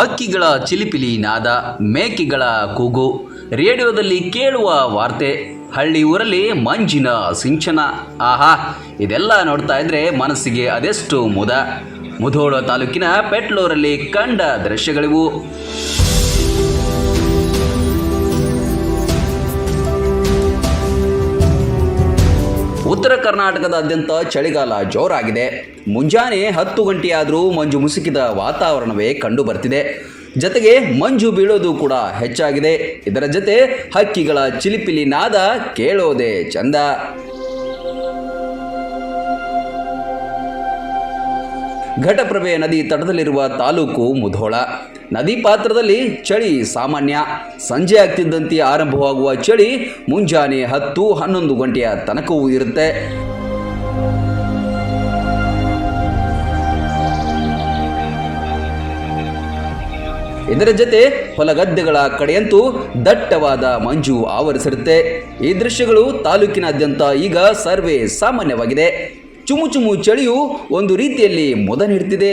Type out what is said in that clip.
ಹಕ್ಕಿಗಳ ಚಿಲಿಪಿಲಿ ನಾದ ಮೇಕೆಗಳ ಕೂಗು. ರೇಡಿಯೋದಲ್ಲಿ ಕೇಳುವ ವಾರ್ತೆ, ಹಳ್ಳಿ ಊರಲ್ಲಿ ಮಂಜಿನ ಸಿಂಚನ. ಆಹಾ, ಇದೆಲ್ಲ ನೋಡ್ತಾ ಇದ್ರೆ ಮನಸ್ಸಿಗೆ ಅದೆಷ್ಟು ಮುದ. ಮುಧೋಳ ತಾಲೂಕಿನ ಪೆಟ್ಲೂರಲ್ಲಿ ಕಂಡ ದೃಶ್ಯಗಳಿವು. ಉತ್ತರ ಕರ್ನಾಟಕದಾದ್ಯಂತ ಚಳಿಗಾಲ ಜೋರಾಗಿದೆ. ಮುಂಜಾನೆ ಹತ್ತು ಗಂಟೆಯಾದರೂ ಮಂಜು ಮುಸುಕಿದ ವಾತಾವರಣವೇ ಕಂಡು ಬರ್ತಿದೆ. ಜೊತೆಗೆ ಮಂಜು ಬೀಳೋದು ಕೂಡ ಹೆಚ್ಚಾಗಿದೆ. ಇದರ ಜೊತೆ ಹಕ್ಕಿಗಳ ಚಿಲಿಪಿಲಿ ನಾದ ಕೇಳೋದೇ ಚಂದ. ಘಟಪ್ರಭೆ ನದಿ ತಟದಲ್ಲಿರುವ ತಾಲೂಕು ಮುಧೋಳ. ನದಿ ಪಾತ್ರದಲ್ಲಿ ಚಳಿ ಸಾಮಾನ್ಯ. ಸಂಜೆ ಆಗ್ತಿದ್ದಂತೆ ಆರಂಭವಾಗುವ ಚಳಿ ಮುಂಜಾನೆ ಹತ್ತು ಹನ್ನೊಂದು ಗಂಟೆಯ ತನಕವೂ ಇರುತ್ತೆ. ಇದರ ಜೊತೆ ಹೊಲಗದ್ದೆಗಳ ಕಡೆಯಂತೂ ದಟ್ಟವಾದ ಮಂಜು ಆವರಿಸಿರುತ್ತೆ. ಈ ದೃಶ್ಯಗಳು ತಾಲೂಕಿನಾದ್ಯಂತ ಈಗ ಸರ್ವೇ ಸಾಮಾನ್ಯವಾಗಿದೆ. ಚುಮು ಚುಮು ಚಳಿಯು ಒಂದು ರೀತಿಯಲ್ಲಿ ಮೊದ ನೀಡ್ತಿದೆ